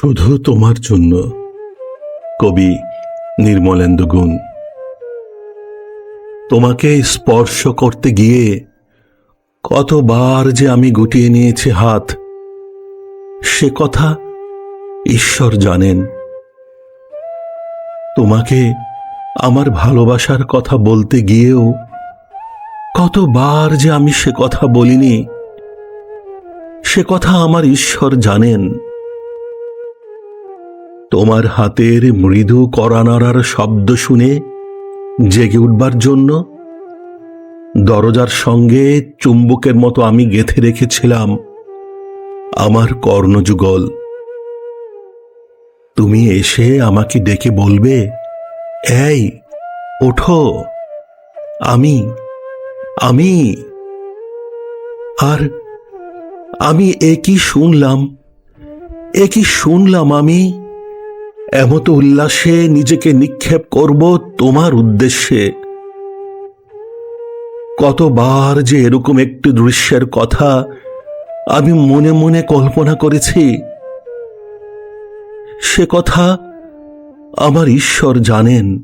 শুধু তোমার জন্য। কবি নির্মলেন্দু গুণ। তোমাকে স্পর্শ করতে গিয়ে কতবার যে আমি গুটিয়ে নিয়েছি হাত, সে কথা ঈশ্বর জানেন। তোমাকে আমার ভালোবাসার কথা বলতে গিয়েও কতবার যে আমি সে কথা বলিনি, সে কথা আমার ঈশ্বর জানেন। তোমার হাতের মৃদু করানার শব্দ শুনে জেগে উঠবার জন্য দরজার সঙ্গে চুম্বকের মতো আমি গেথে রেখেছিলাম আমার কর্ণযুগল। তুমি এসে আমাকে ডেকে বলবে, এই, ওঠো, আমি আমি, আর আমি এ কি শুনলাম, এ কি শুনলাম আমি? এমত উল্লাসে নিজেকে নিক্ষেপ করব তোমার উদ্দেশ্যে। কতবার যে এরকম একটি দৃশ্যের কথা আমি মনে মনে কল্পনা করেছি। সে কথা আমার ঈশ্বর জানেন।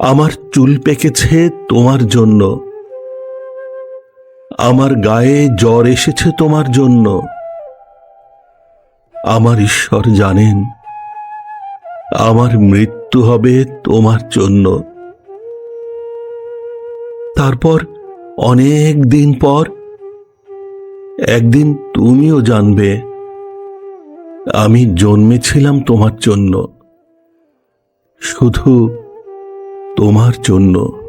আমার চুল পেকেছে তোমার জন্য। আমার গায়ে জ্বর এসেছে তোমার জন্য। আমার ঈশ্বর জানেন, আমার মৃত্যু হবে তোমার জন্য। তারপর অনেক দিন পর, একদিন তুমিও জানবে, আমি জন্মেছিলাম তোমার জন্য, শুধু তোমার জন্য।